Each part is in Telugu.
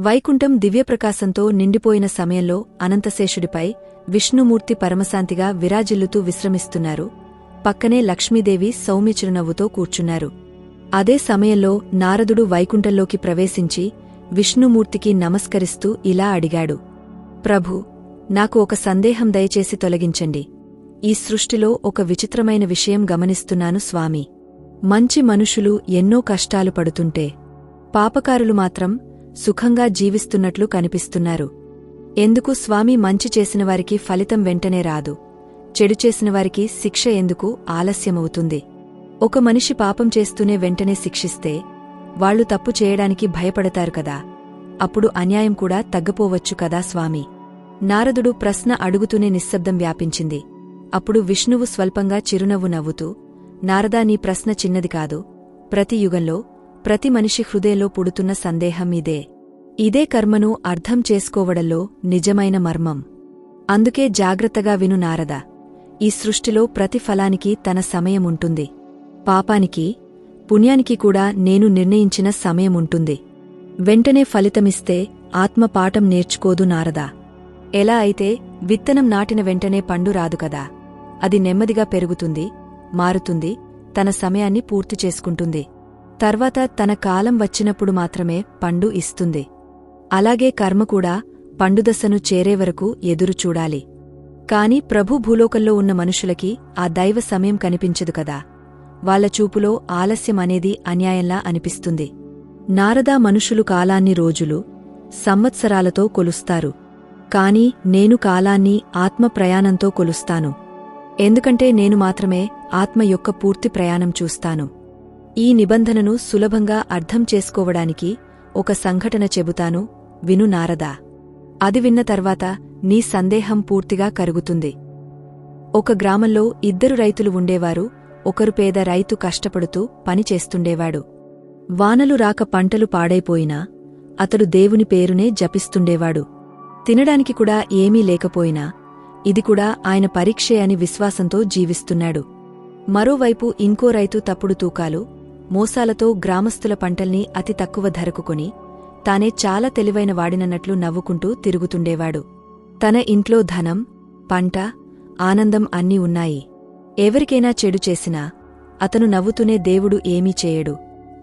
వైకుంఠం దివ్యప్రకాశంతో నిండిపోయిన సమయంలో అనంతశేషుడిపై విష్ణుమూర్తి పరమశాంతిగా విరాజిల్లుతూ విశ్రమిస్తున్నారు. పక్కనే లక్ష్మీదేవి సౌమ్య చిరునవ్వుతో కూర్చున్నారు. అదే సమయంలో నారదుడు వైకుంఠంలోకి ప్రవేశించి విష్ణుమూర్తికి నమస్కరిస్తూ ఇలా అడిగాడు. ప్రభు నాకు ఒక సందేహం దయచేసి తొలగించండి. ఈ సృష్టిలో ఒక విచిత్రమైన విషయం గమనిస్తున్నాను స్వామి. మంచి మనుషులు ఎన్నో కష్టాలు పడుతుంటే పాపకారులు మాత్రం సుఖంగా జీవిస్తున్నట్లు కనిపిస్తున్నారు. ఎందుకు స్వామి మంచి చేసినవారికి ఫలితం వెంటనే రాదు. చెడు చేసినవారికి శిక్ష ఎందుకు ఆలస్యమవుతుంది. ఒక మనిషి పాపం చేస్తూనే వెంటనే శిక్షిస్తే వాళ్ళు తప్పు చేయడానికి భయపడతారు కదా. అప్పుడు అన్యాయం కూడా తగ్గపోవచ్చు కదా స్వామి. నారదుడు ప్రశ్న అడుగుతూనే నిశ్శబ్దం వ్యాపించింది. అప్పుడు విష్ణువు స్వల్పంగా చిరునవ్వు నవ్వుతూ నారదా నీ ప్రశ్న చిన్నది కాదు. ప్రతి యుగంలో ప్రతి మనిషి హృదయంలో పుడుతున్న సందేహం ఇదే. ఇదే కర్మను అర్థం చేసుకోవడంలో నిజమైన మర్మం. అందుకే జాగ్రత్తగా విను నారద. ఈ సృష్టిలో ప్రతి ఫలానికి తన సమయముంటుంది పాపానికి పుణ్యానికి కూడా నేను నిర్ణయించిన సమయముంటుంది వెంటనే ఫలితమిస్తే ఆత్మ పాఠం నేర్చుకోదు నారదా. ఎలా అయితే విత్తనం నాటిన వెంటనే పండు రాదు కదా. అది నెమ్మదిగా పెరుగుతుంది మారుతుంది తన సమయాన్ని పూర్తి చేసుకుంటుంది. తర్వాత తన కాలం వచ్చినప్పుడు మాత్రమే పండు ఇస్తుంది. అలాగే కర్మ కూడా పండుదశను చేరే వరకు కాని ప్రభు భూలోకంలో ఉన్న మనుషులకి ఆ దైవ సమయం కనిపించదు కదా. వాళ్ళ చూపులో ఆలస్యం అనేది అన్యాయంలా అనిపిస్తుంది. నారదా మనుషులు కాలాన్ని రోజులు సంవత్సరాలతో కొలుస్తారు. కాని నేను కాలాన్ని ఆత్మ ప్రయాణంతో కొలుస్తాను. ఎందుకంటే నేను మాత్రమే ఆత్మ యొక్క పూర్తి ప్రయాణం చూస్తాను. ఈ నిబంధనను సులభంగా అర్థం చేసుకోవడానికి ఒక సంఘటన చెబుతాను. విను నారదా. అది విన్న తర్వాత నీ సందేహం పూర్తిగా కరుగుతుంది. ఒక గ్రామంలో ఇద్దరు రైతులు ఉండేవారు. ఒకరు పేద రైతు కష్టపడుతూ పని చేస్తుండేవాడు. వానలు రాక పంటలు పాడైపోయినా అతడు దేవుని పేరునే జపిస్తుండేవాడు. తినడానికి కూడా ఏమీ లేకపోయినా ఇది కూడా ఆయన పరీక్షే అని విశ్వాసంతో జీవిస్తున్నాడు. మరోవైపు ఇంకో రైతు తప్పుడు తూకాలు మోసాలతో గ్రామస్తుల పంటల్ని అతి తక్కువ ధరకు కొని తానే చాలా తెలివైన వాడినన్నట్లు నవ్వుకుంటూ తిరుగుతుండేవాడు. తన ఇంట్లో ధనం పంట ఆనందం అన్నీ ఉన్నాయి. ఎవరికైనా చెడు చేసినా అతను నవ్వుతూనే దేవుడు ఏమీ చేయడు.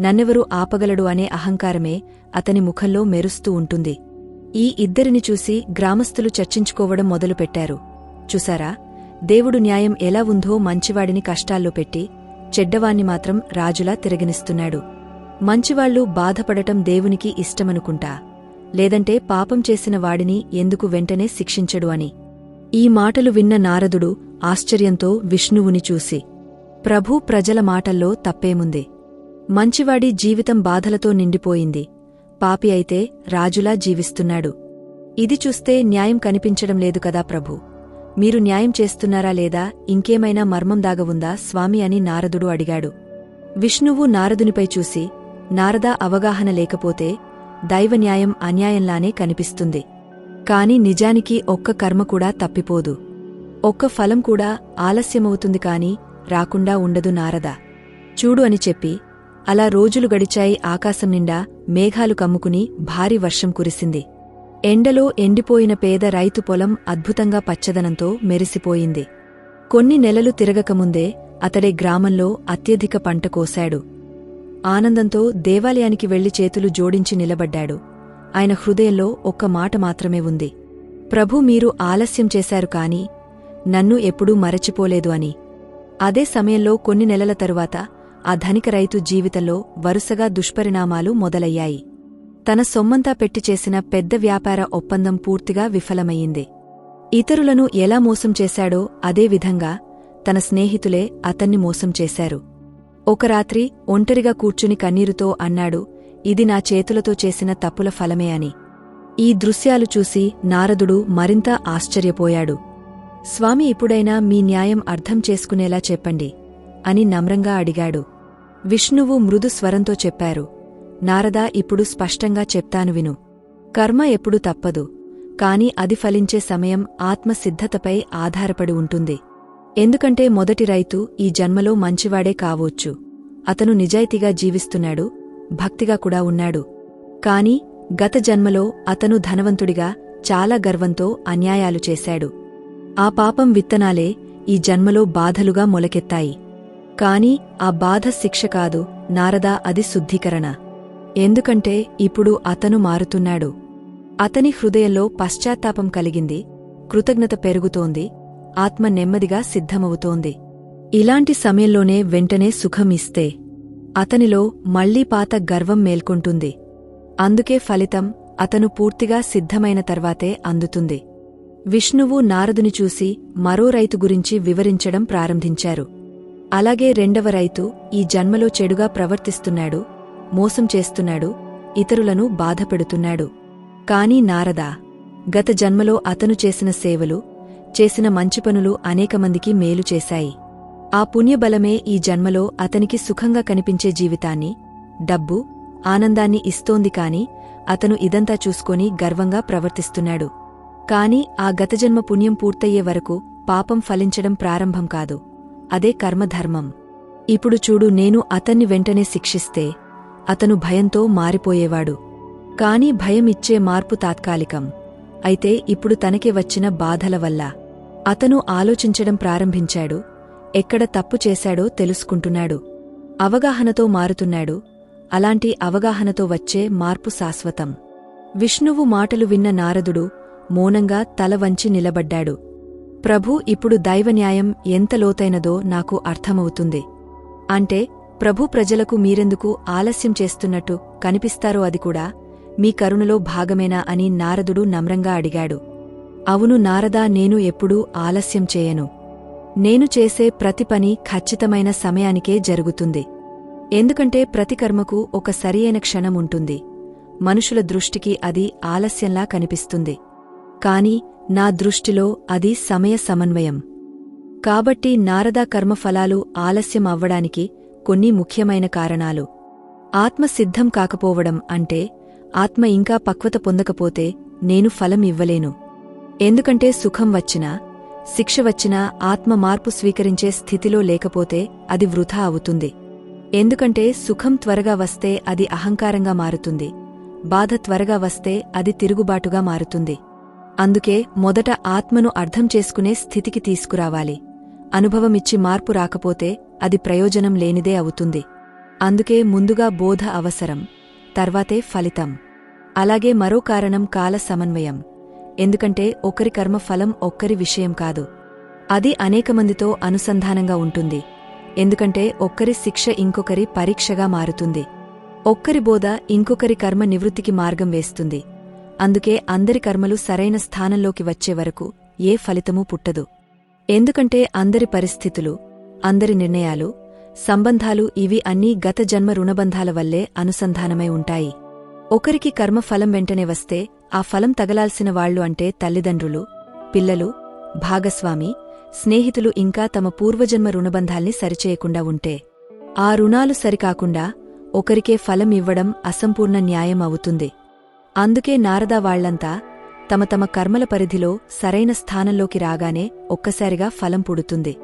నన్నెవరు ఆపగలడు అనే అహంకారమే అతని ముఖంలో మెరుస్తూ ఉంటుంది. ఈ ఇద్దరిని చూసి గ్రామస్తులు చర్చించుకోవడం మొదలుపెట్టారు. చూసారా? దేవుడు న్యాయం ఎలా ఉందో మంచివాడిని కష్టాల్లో పెట్టి చెడ్డవాణ్ణి మాత్రం రాజులా తిరగనిస్తున్నాడు. మంచివాళ్ళు బాధపడటం దేవునికి ఇష్టమనుకుంటా. లేదంటే పాపం చేసిన వాడిని ఎందుకు వెంటనే శిక్షించడు అని. ఈ మాటలు విన్న నారదుడు ఆశ్చర్యంతో విష్ణువుని చూసి ప్రభూ ప్రజల మాటల్లో తప్పేముంది? మంచివాడి జీవితం బాధలతో నిండిపోయింది. పాపి అయితే రాజులా జీవిస్తున్నాడు. ఇది చూస్తే న్యాయం కనిపించడం లేదు కదా ప్రభూ? మీరు న్యాయం చేస్తున్నారా లేదా? ఇంకేమైనా మర్మం దాగవుందా స్వామి అని నారదుడు అడిగాడు. విష్ణువు నారదునిపై చూసి నారదా అవగాహన లేకపోతే దైవన్యాయం అన్యాయంలానే కనిపిస్తుంది. కాని నిజానికి ఒక్క కర్మ కూడా తప్పిపోదు. ఒక్క ఫలం కూడా ఆలస్యమవుతుంది కాని రాకుండా ఉండదు నారద. చూడు అని చెప్పి అలా రోజులు గడిచాయి ఆకాశం నిండా మేఘాలు కమ్ముకుని భారీ వర్షం కురిసింది. ఎండలో ఎండిపోయిన పేద రైతు పొలం అద్భుతంగా పచ్చదనంతో మెరిసిపోయింది. కొన్ని నెలలు తిరగకముందే అతడే గ్రామంలో అత్యధిక పంట కోశాడు. ఆనందంతో దేవాలయానికి వెళ్ళి చేతులు జోడించి నిలబడ్డాడు. ఆయన హృదయంలో ఒక్క మాట మాత్రమే ఉంది. ప్రభు మీరు ఆలస్యం చేశారు కాని నన్ను ఎప్పుడూ మరచిపోలేదు అని. అదే సమయంలో కొన్ని నెలల తరువాత ఆ ధనిక రైతు జీవితంలో వరుసగా దుష్పరిణామాలు మొదలయ్యాయి. తన సొమ్మంతా పెట్టి చేసిన పెద్ద వ్యాపార ఒప్పందం పూర్తిగా విఫలమయ్యింది. ఇతరులను ఎలా మోసం చేశాడో అదేవిధంగా తన స్నేహితులే అతన్ని మోసం చేశారు. ఒక రాత్రి ఒంటరిగా కూర్చుని కన్నీరుతో అన్నాడు ఇది నా చేతులతో చేసిన తప్పుల ఫలమే అని. ఈ దృశ్యాలు చూసి నారదుడు మరింత ఆశ్చర్యపోయాడు. స్వామి ఇప్పుడైనా మీ న్యాయం అర్థం చేసుకునేలా చెప్పండి అని నమ్రంగా అడిగాడు. విష్ణువు మృదు స్వరంతో చెప్పారు నారదా ఇప్పుడు స్పష్టంగా చెప్తాను విను. కర్మ ఎప్పుడు తప్పదు. కాని అది ఫలించే సమయం ఆత్మసిద్ధతపై ఆధారపడి ఉంటుంది. ఎందుకంటే మొదటి రైతు ఈ జన్మలో మంచివాడే కావొచ్చు. అతను నిజాయితీగా జీవిస్తున్నాడు భక్తిగా కూడా ఉన్నాడు. కాని గత జన్మలో అతను ధనవంతుడిగా చాలా గర్వంతో అన్యాయాలు చేశాడు. ఆ పాపం విత్తనాలే ఈ జన్మలో బాధలుగా మొలకెత్తాయి. కాని ఆ బాధ శిక్ష కాదు నారదా అది శుద్ధీకరణ. ఎందుకంటే ఇప్పుడు అతను మారుతున్నాడు. అతని హృదయంలో పశ్చాత్తాపం కలిగింది. కృతజ్ఞత పెరుగుతోంది. ఆత్మ నెమ్మదిగా సిద్ధమవుతోంది. ఇలాంటి సమయంలోనే వెంటనే సుఖం ఇస్తే అతనిలో మళ్ళీ పాత గర్వం మేల్కొంటుంది. అందుకే ఫలితం అతను పూర్తిగా సిద్ధమైన తర్వాతే అందుతుంది. విష్ణువు నారదుని చూసి మరో రైతు గురించి వివరించడం ప్రారంభించారు. అలాగే రెండవ రైతు ఈ జన్మలో చెడుగా ప్రవర్తిస్తున్నాడు. మోసం చేస్తున్నాడు ఇతరులను బాధపెడుతున్నాడు. కాని నారదా గత జన్మలో అతను చేసిన సేవలు చేసిన మంచి పనులు అనేకమందికి మేలు చేశాయి. ఆ పుణ్యబలమే ఈ జన్మలో అతనికి సుఖంగా కనిపించే జీవితాన్ని డబ్బు ఆనందాన్ని ఇస్తోంది కాని అతను ఇదంతా చూసుకొని గర్వంగా ప్రవర్తిస్తున్నాడు. కాని ఆ గతజన్మ పుణ్యం పూర్తయ్యే వరకు పాపం ఫలించడం ప్రారంభం కాదు అదే కర్మధర్మం. ఇప్పుడు చూడు నేను అతన్ని వెంటనే శిక్షిస్తే అతను భయంతో మారిపోయేవాడు. కాని భయం ఇచ్చే మార్పు తాత్కాలికం. అయితే ఇప్పుడు తనకి వచ్చిన బాధల వల్ల. అతను ఆలోచించడం ప్రారంభించాడు. ఎక్కడ తప్పు చేశాడో తెలుసుకుంటున్నాడు. అవగాహనతో మారుతున్నాడు. అలాంటి అవగాహనతో వచ్చే మార్పు శాశ్వతం. విష్ణువు మాటలు విన్న నారదుడు మౌనంగా తల వంచి నిలబడ్డాడు. ప్రభు ఇప్పుడు దైవన్యాయం ఎంత లోతైనదో నాకు అర్థమవుతుంది. అంటే ప్రభు ప్రజలకు మీరెందుకు ఆలస్యం చేస్తున్నట్టు కనిపిస్తారో అది కూడా మీ కరుణలో భాగమేనా అని నారదుడు నమ్రంగా అడిగాడు. అవును నారదా నేను ఎప్పుడూ ఆలస్యం చేయను. నేను చేసే ప్రతి పని ఖచ్చితమైన సమయానికే జరుగుతుంది. ఎందుకంటే ప్రతి కర్మకు ఒక సరియైన క్షణం ఉంటుంది. మనుషుల దృష్టికి అది ఆలస్యంలా కనిపిస్తుంది. కాని నా దృష్టిలో అది సమయ సమన్వయం. కాబట్టి నారదా కర్మఫలాలు ఆలస్యం అవ్వడానికి కొన్ని ముఖ్యమైన కారణాలు. ఆత్మ సిద్ధం కాకపోవడం అంటే ఆత్మ ఇంకా పక్వత పొందకపోతే నేను ఫలం ఇవ్వలేను. ఎందుకంటే సుఖం వచ్చినా శిక్ష వచ్చినా ఆత్మ మార్పు స్వీకరించే స్థితిలో లేకపోతే అది వృథా అవుతుంది. ఎందుకంటే సుఖం త్వరగా వస్తే అది అహంకారంగా మారుతుంది. బాధ త్వరగా వస్తే అది తిరుగుబాటుగా మారుతుంది. అందుకే మొదట ఆత్మను అర్థం చేసుకునే స్థితికి తీసుకురావాలి. అనుభవమిచ్చి మార్పు రాకపోతే అది ప్రయోజనం లేనిదే అవుతుంది. అందుకే ముందుగా బోధ అవసరం తర్వాతే ఫలితం. అలాగే మరో కారణం కాల సమన్వయం. ఎందుకంటే ఒకరి కర్మ ఫలం ఒక్కరి విషయం కాదు. అది అనేకమందితో అనుసంధానంగా ఉంటుంది. ఎందుకంటే ఒక్కరి శిక్ష ఇంకొకరి పరీక్షగా మారుతుంది. ఒక్కరి బోధ ఇంకొకరి కర్మ నివృత్తికి మార్గం వేస్తుంది. అందుకే అందరి కర్మలు సరైన స్థానంలోకి వచ్చే వరకు ఏ ఫలితమూ పుట్టదు. ఎందుకంటే అందరి పరిస్థితులు అందరి నిర్ణయాలు సంబంధాలు ఇవి అన్నీ గత జన్మ రుణబంధాల వల్లే అనుసంధానమై ఉంటాయి. ఒకరికి కర్మ ఫలం వెంటనే వస్తే ఆ ఫలం తగలాల్సిన వాళ్ళు అంటే తల్లిదండ్రులు పిల్లలు భాగస్వామి స్నేహితులు ఇంకా తమ పూర్వజన్మ రుణబంధాల్ని సరిచేయకుండా ఉంటే. ఆ రుణాలు సరికాకుండా ఒకరికే ఫలం ఇవ్వడం అసంపూర్ణ న్యాయం అవుతుంది. అందుకే నారదా వాళ్ళంతా తమ తమ కర్మల పరిధిలో సరైన స్థానంలోకి రాగానే ఒక్కసారిగా ఫలం పుడుతుంది.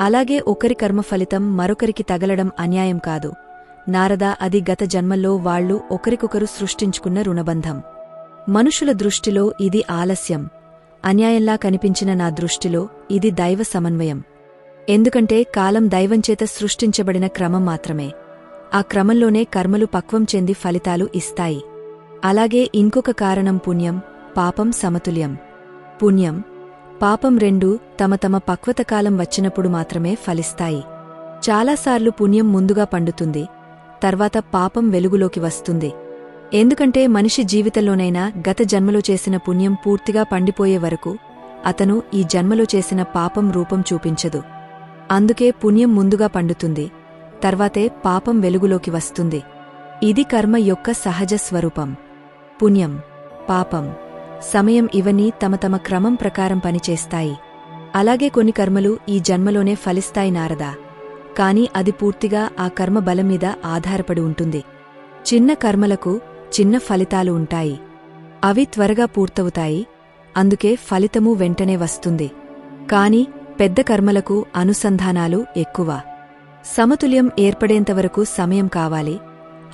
అలాగే ఒకరి కర్మ ఫలితం మరొకరికి తగలడం అన్యాయం కాదు. నారద అది గత జన్మల్లో వాళ్ళు ఒకరికొకరు సృష్టించుకున్న రుణబంధం. మనుషుల దృష్టిలో ఇది ఆలస్యం. అన్యాయంలా కనిపించిన నా దృష్టిలో ఇది దైవ సమన్వయం. ఎందుకంటే కాలం దైవంచేత సృష్టించబడిన క్రమం మాత్రమే. ఆ క్రమంలోనే కర్మలు పక్వం చెంది ఫలితాలు ఇస్తాయి. అలాగే ఇంకొక కారణం పుణ్యం పాపం సమతుల్యం. పుణ్యం. పాపం రెండూ తమ తమ పక్వతకాలం వచ్చినప్పుడు మాత్రమే ఫలిస్తాయి. చాలాసార్లు పుణ్యం ముందుగా పండుతుంది తర్వాత పాపం వెలుగులోకి వస్తుంది. ఎందుకంటే మనిషి జీవితంలోనైనా గత జన్మలో చేసిన పుణ్యం పూర్తిగా పండిపోయే వరకు అతను ఈ జన్మలో చేసిన పాపం రూపం చూపించదు. అందుకే పుణ్యం ముందుగా పండుతుంది తర్వాతే పాపం వెలుగులోకి వస్తుంది. ఇది కర్మ యొక్క సహజ స్వరూపం. పుణ్యం. పాపం. సమయం ఇవన్నీ తమ తమ క్రమం ప్రకారం పనిచేస్తాయి. అలాగే కొన్ని కర్మలు ఈ జన్మలోనే ఫలిస్తాయి నారదా. కాని అది పూర్తిగా ఆ కర్మ బలం మీద ఆధారపడి ఉంటుంది. చిన్న కర్మలకు చిన్న ఫలితాలు ఉంటాయి. అవి త్వరగా పూర్తవుతాయి. అందుకే ఫలితమూ వెంటనే వస్తుంది. కాని పెద్ద కర్మలకు అనుసంధానాలు ఎక్కువ. సమతుల్యం ఏర్పడేంతవరకు సమయం కావాలి.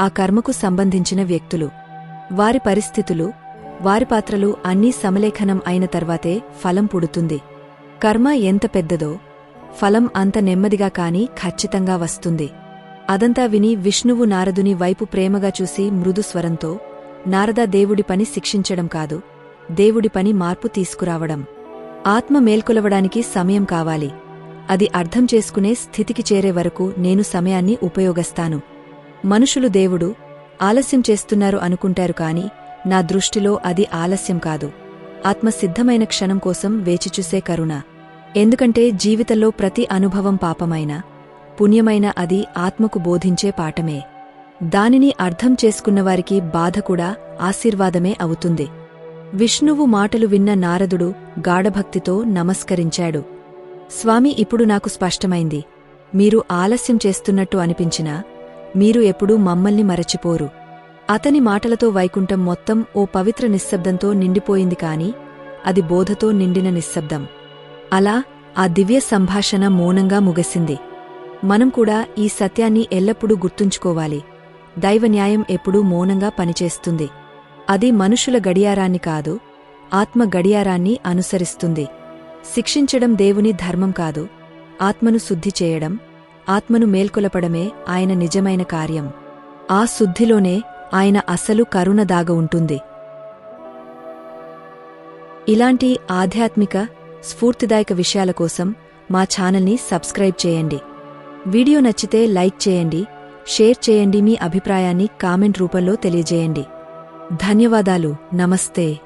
ఆ కర్మకు సంబంధించిన వ్యక్తులు. వారి పరిస్థితులు వారి పాత్రలు అన్నీ సమలేఖనం అయిన తర్వాతే ఫలం పుడుతుంది. కర్మ ఎంత పెద్దదో ఫలం అంత నెమ్మదిగా కాని ఖచ్చితంగా వస్తుంది. అదంతా విని విష్ణువు నారదుని వైపు ప్రేమగా చూసి మృదుస్వరంతో నారదా దేవుడి పని శిక్షించడం కాదు దేవుడి పని మార్పు తీసుకురావడం. ఆత్మ మేల్కొలవడానికి సమయం కావాలి. అది అర్థం చేసుకునే స్థితికి చేరే వరకు నేను సమయాన్ని ఉపయోగస్తాను. మనుషులు దేవుడు ఆలస్యం చేస్తున్నారు అనుకుంటారు కాని నా దృష్టిలో అది ఆలస్యం కాదు. ఆత్మసిద్ధమైన క్షణం కోసం వేచిచూసే కరుణ. ఎందుకంటే జీవితంలో ప్రతి అనుభవం పాపమైన పుణ్యమైన అది ఆత్మకు బోధించే పాఠమే. దానిని అర్థం చేసుకున్నవారికి బాధ కూడా ఆశీర్వాదమే అవుతుంది. విష్ణువు మాటలు విన్న నారదుడు గాఢభక్తితో నమస్కరించాడు. స్వామి ఇప్పుడు నాకు స్పష్టమైంది. మీరు ఆలస్యం చేస్తున్నట్టు అనిపించినా మీరు ఎప్పుడూ మమ్మల్ని మరచిపోరు. అతని మాటలతో వైకుంఠం మొత్తం ఓ పవిత్ర నిశ్శబ్దంతో నిండిపోయింది కాని అది బోధతో నిండిన నిశ్శబ్దం. అలా ఆ దివ్య సంభాషణ మౌనంగా ముగిసింది. మనం కూడా ఈ సత్యాన్ని ఎల్లప్పుడూ గుర్తుంచుకోవాలి. దైవన్యాయం ఎప్పుడూ మౌనంగా పనిచేస్తుంది. అది మనుషుల గడియారాన్ని కాదు ఆత్మ గడియారాన్ని అనుసరిస్తుంది. శిక్షించడం దేవుని ధర్మం కాదు ఆత్మను శుద్ధి చేయడం ఆత్మను మేల్కొలపడమే ఆయన నిజమైన కార్యం. ఆ శుద్ధిలోనే ఆయన అసలు కరుణ దాగ ఉంటుంది. ఇలాంటి ఆధ్యాత్మిక స్ఫూర్తిదాయక విషయాల కోసం మా ఛానల్ని సబ్స్క్రైబ్ చేయండి. వీడియో నచ్చితే లైక్ చేయండి షేర్ చేయండి మీ అభిప్రాయాన్ని కామెంట్ రూపంలో తెలియజేయండి. ధన్యవాదాలు. నమస్తే.